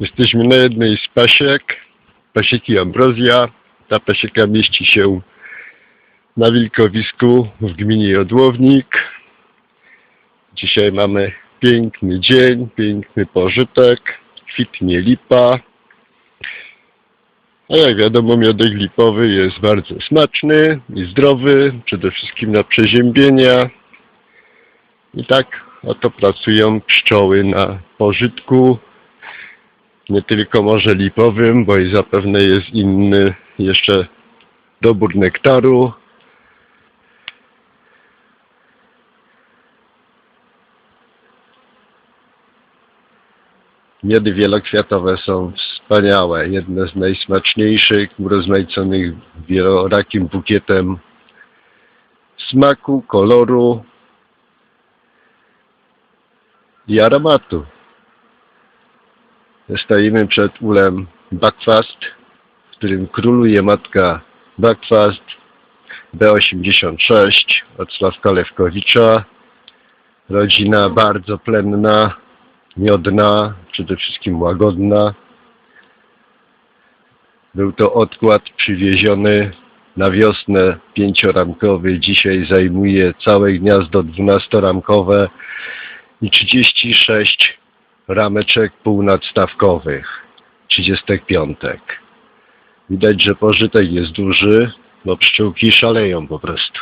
Jesteśmy na jednej z pasiek, pasieki Ambrozja. Ta pasieka mieści się na Wilkowisku w gminie Jodłownik. Dzisiaj mamy piękny dzień, piękny pożytek, kwitnie lipa. A jak wiadomo, miodek lipowy jest bardzo smaczny i zdrowy, przede wszystkim na przeziębienia. I tak oto pracują pszczoły na pożytku, nie tylko może lipowym, bo i zapewne jest inny jeszcze dobór nektaru. Miody wielokwiatowe są wspaniałe, jedne z najsmaczniejszych, urozmaiconych wielorakim bukietem smaku, koloru i aromatu. Stoimy przed ulem Buckfast, w którym króluje matka Buckfast B86 od Sławka Lewkowicza. Rodzina bardzo plenna, miodna, przede wszystkim łagodna. Był to odkład przywieziony na wiosnę pięcioramkowy. Dzisiaj zajmuje całe gniazdo dwunastoramkowe i 36 rameczek półnadstawkowych, 35. Widać, że pożytek jest duży, bo pszczółki szaleją po prostu.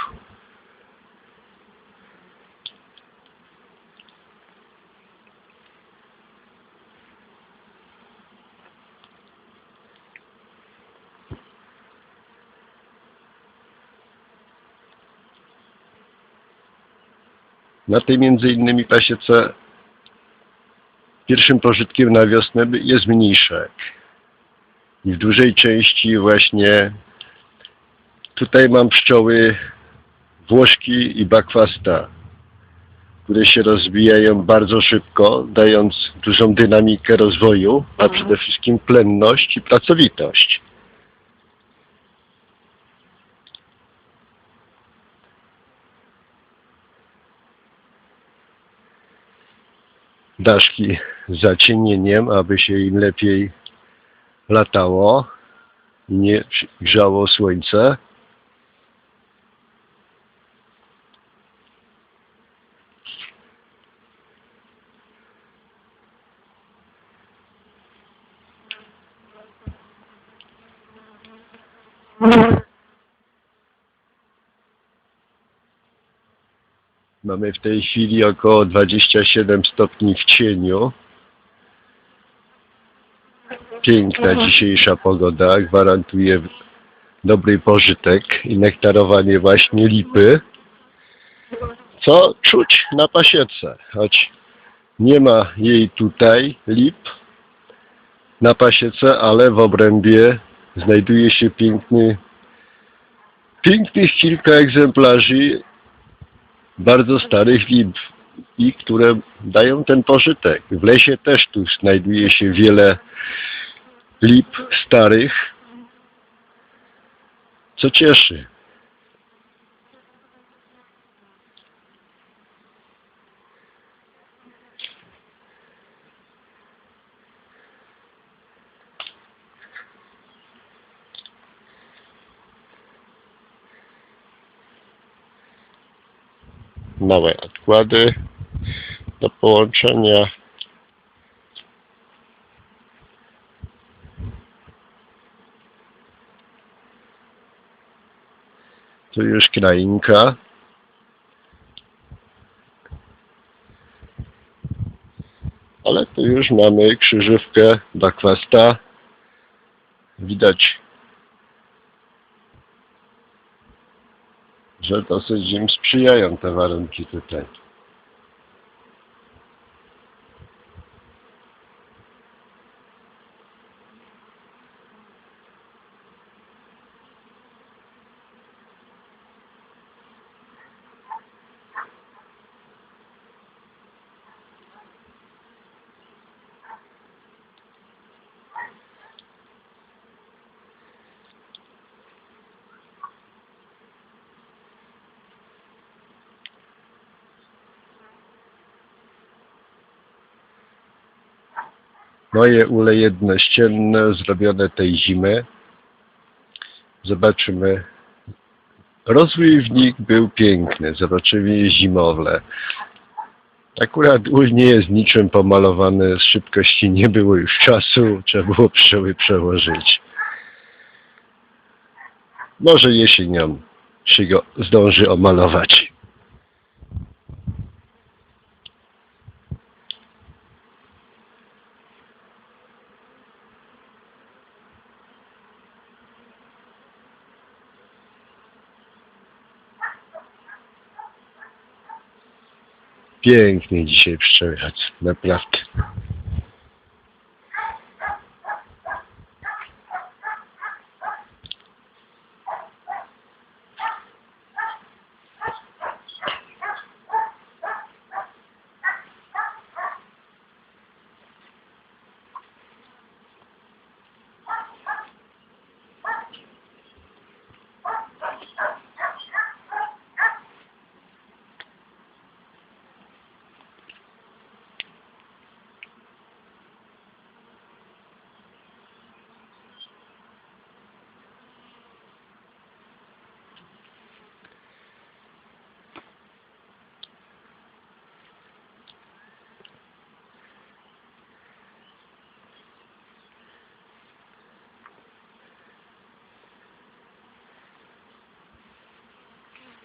Na tej między innymi pasiece pierwszym pożytkiem na wiosnę jest mniszek. I w dużej części właśnie tutaj mam pszczoły włoszki i bakwasta, które się rozwijają bardzo szybko, dając dużą dynamikę rozwoju, a przede wszystkim plenność i pracowitość. daszki zacienieniem, aby się im lepiej latało i nie grzało słońce. Mamy w tej chwili około 27 stopni w cieniu. Piękna dzisiejsza pogoda, gwarantuje dobry pożytek i nektarowanie właśnie lipy. Co czuć na pasiece, choć nie ma jej tutaj lip na pasiece, ale w obrębie znajduje się piękny, pięknych kilka egzemplarzy bardzo starych lip i które dają ten pożytek. W lesie też tu znajduje się wiele lip starych, co cieszy. Małe odkłady do połączenia. Tu już krainka. Ale tu już mamy krzyżówkę bakwasta. Widać że dosyć im sprzyjają te warunki tutaj. Moje ule jednościenne zrobione tej zimy. Zobaczymy. Rozwój w nich był piękny. Zobaczymy zimowle. Akurat ul nie jest niczym pomalowany. Z szybkości nie było już czasu. Trzeba było pszczoły przełożyć. Może jesienią się go zdąży omalować. Pięknie dzisiaj pszczołać, naprawdę.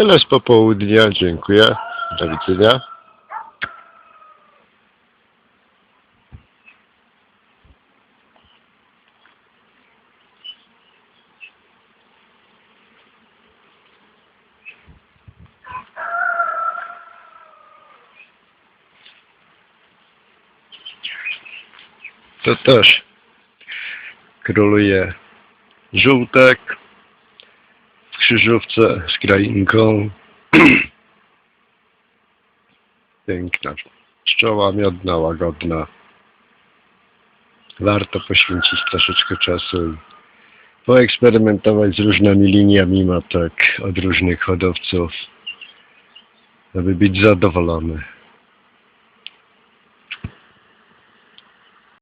Tyle z popołudnia. Dziękuję. Do widzenia. To też króluje żółtek krzyżówce z krainką. Piękna pszczoła miodna, łagodna. Warto poświęcić troszeczkę czasu i poeksperymentować z różnymi liniami matek od różnych hodowców, aby być zadowolony.